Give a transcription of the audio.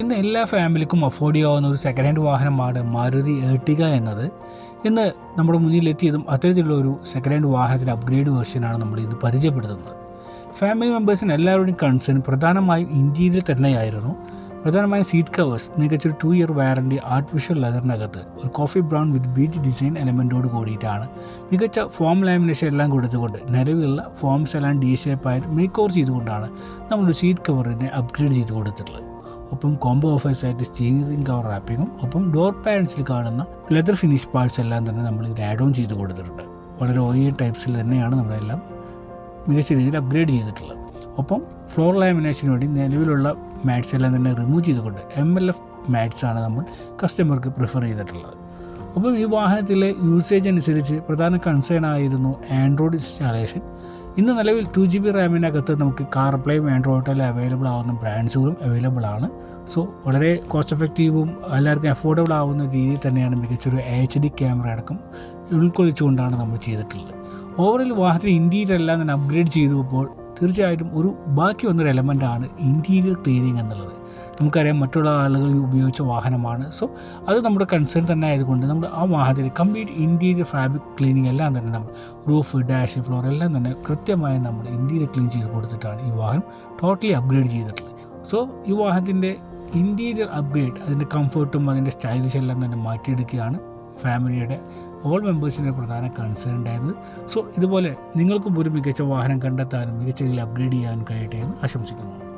ഇന്ന് എല്ലാ ഫാമിലിക്കും അഫോർഡ് ചെയ്യാവുന്ന ഒരു സെക്കൻഡ് ഹാൻഡ് വാഹനമാണ് മാരുതി ഏർട്ടിക എന്നത്. ഇന്ന് നമ്മുടെ മുന്നിലെത്തിയതും അത്തരത്തിലുള്ള ഒരു സെക്കൻഡ് ഹാൻഡ് വാഹനത്തിന്റെ അപ്ഗ്രേഡ് വേർഷനാണ് നമ്മൾ ഇന്ന് പരിചയപ്പെടുത്തുന്നത്. ഫാമിലി മെമ്പേഴ്സിന് എല്ലാവരുടെയും കൺസേൺ പ്രധാനമായും ഇന്ത്യയിൽ തന്നെയായിരുന്നു. പ്രധാനമായും സീറ്റ് കവേഴ്സ് മികച്ചൊരു ടു ഇയർ വാറണ്ടി ആർട്ടിഫിഷ്യൽ ലെതറിനകത്ത് ഒരു coffee brown with beach design എലമെന്റോട് കൂടിയിട്ടാണ്. മികച്ച ഫോം ലാമിനേഷൻ എല്ലാം കൊടുത്തുകൊണ്ട് നിലവിലുള്ള ഫോം എല്ലാം ഡി ഷേപ്പ് ആയിട്ട് മേക്ക് ഓവർ ചെയ്തുകൊണ്ടാണ് നമ്മളൊരു സീറ്റ് കവറിനെ അപ്ഗ്രേഡ് ചെയ്ത് കൊടുത്തിട്ടുള്ളത്. ഒപ്പം കോംബോ ഓഫേഴ്സ് ആയിട്ട് സ്റ്റീറിംഗ് കവർ റാപ്പിങ്ങും ഒപ്പം ഡോർ പാൻസിൽ കാണുന്ന ലെതർ ഫിനിഷ് പാർട്സ് എല്ലാം തന്നെ നമ്മൾ ഇതിൽ ആഡ് ഓൺ ചെയ്ത് കൊടുത്തിട്ടുണ്ട്. വളരെ ഓയിൽ ടൈപ്സിൽ തന്നെയാണ് നമ്മളെല്ലാം മികച്ച രീതിയിൽ അപ്ഗ്രേഡ് ചെയ്തിട്ടുള്ളത്. ഒപ്പം ഫ്ലോർ ലാമിനേഷന് വേണ്ടി നിലവിലുള്ള മാറ്റ്സ് എല്ലാം തന്നെ റിമൂവ് ചെയ്തുകൊണ്ട് എം എൽ എഫ് മാറ്റ്സ് ആണ് നമ്മൾ കസ്റ്റമർക്ക് പ്രിഫർ ചെയ്തിട്ടുള്ളത്. ഒപ്പം ഈ വാഹനത്തിലെ യൂസേജ് അനുസരിച്ച് പ്രധാന കൺസേൺ ആയിരുന്നു ആൻഡ്രോയിഡ് ഇൻസ്റ്റാളേഷൻ ഇന്ന് നിലവിൽ ടു ജി ബി റാമിനകത്ത് നമുക്ക് കാർ പ്ലേയും ആൻഡ്രോയിഡിൽ അവൈലബിൾ ആവുന്ന ബ്രാൻഡ്സുകളും അവൈലബിൾ ആണ്. സോ വളരെ കോസ്റ്റ് എഫക്റ്റീവും എല്ലാവർക്കും അഫോർഡബിൾ ആവുന്ന രീതിയിൽ തന്നെയാണ് മികച്ചൊരു എച്ച് ഡി ക്യാമറ അടക്കം ഉൾക്കൊള്ളിച്ചുകൊണ്ടാണ് നമ്മൾ ചെയ്തിട്ടുള്ളത്. ഓവറിൽ വാഹനത്തിന് ഇന്റീരിയർ എല്ലാം തന്നെ അപ്ഗ്രേഡ് ചെയ്തപ്പോൾ തീർച്ചയായിട്ടും ഒരു ബാക്കി വന്നൊരു എലമെന്റാണ് ഇന്റീരിയർ ക്ലീനിങ് എന്നുള്ളത്. നമുക്കറിയാം മറ്റുള്ള ആളുകൾ ഉപയോഗിച്ച വാഹനമാണ്. സോ അത് നമ്മുടെ കൺസേൺ തന്നെ ആയതുകൊണ്ട് നമ്മൾ ആ വാഹനത്തിൽ കംപ്ലീറ്റ് ഇന്റീരിയർ ഫാബ്രിക് ക്ലീനിങ് എല്ലാം തന്നെ നമ്മൾ റൂഫ് ഡാഷ് ഫ്ലോർ എല്ലാം തന്നെ കൃത്യമായി നമ്മൾ ഇന്റീരിയർ ക്ലീൻ ചെയ്ത് കൊടുത്തിട്ടാണ് ഈ വാഹനം ടോട്ടലി അപ്ഗ്രേഡ് ചെയ്തിട്ടുള്ളത്. സോ ഈ വാഹനത്തിന്റെ ഇന്റീരിയർ അപ്ഗ്രേഡ് അതിന്റെ കംഫർട്ടും അതിന്റെ സ്റ്റൈലിഷ് എല്ലാം തന്നെ മാറ്റിയെടുക്കുകയാണ്. ഫാമിലിയുടെ ഓൾ മെമ്പേഴ്സിന്റെ പ്രധാന കൺസേൺ ഉണ്ടായിരുന്നു സോ ഇതുപോലെ നിങ്ങൾക്കും ഒരു മികച്ച വാഹനം കണ്ടെത്താനും മികച്ച രീതിയിൽ അപ്ഗ്രേഡ് ചെയ്യാനും കഴിയട്ടെ എന്ന് ആശംസിക്കുന്നു.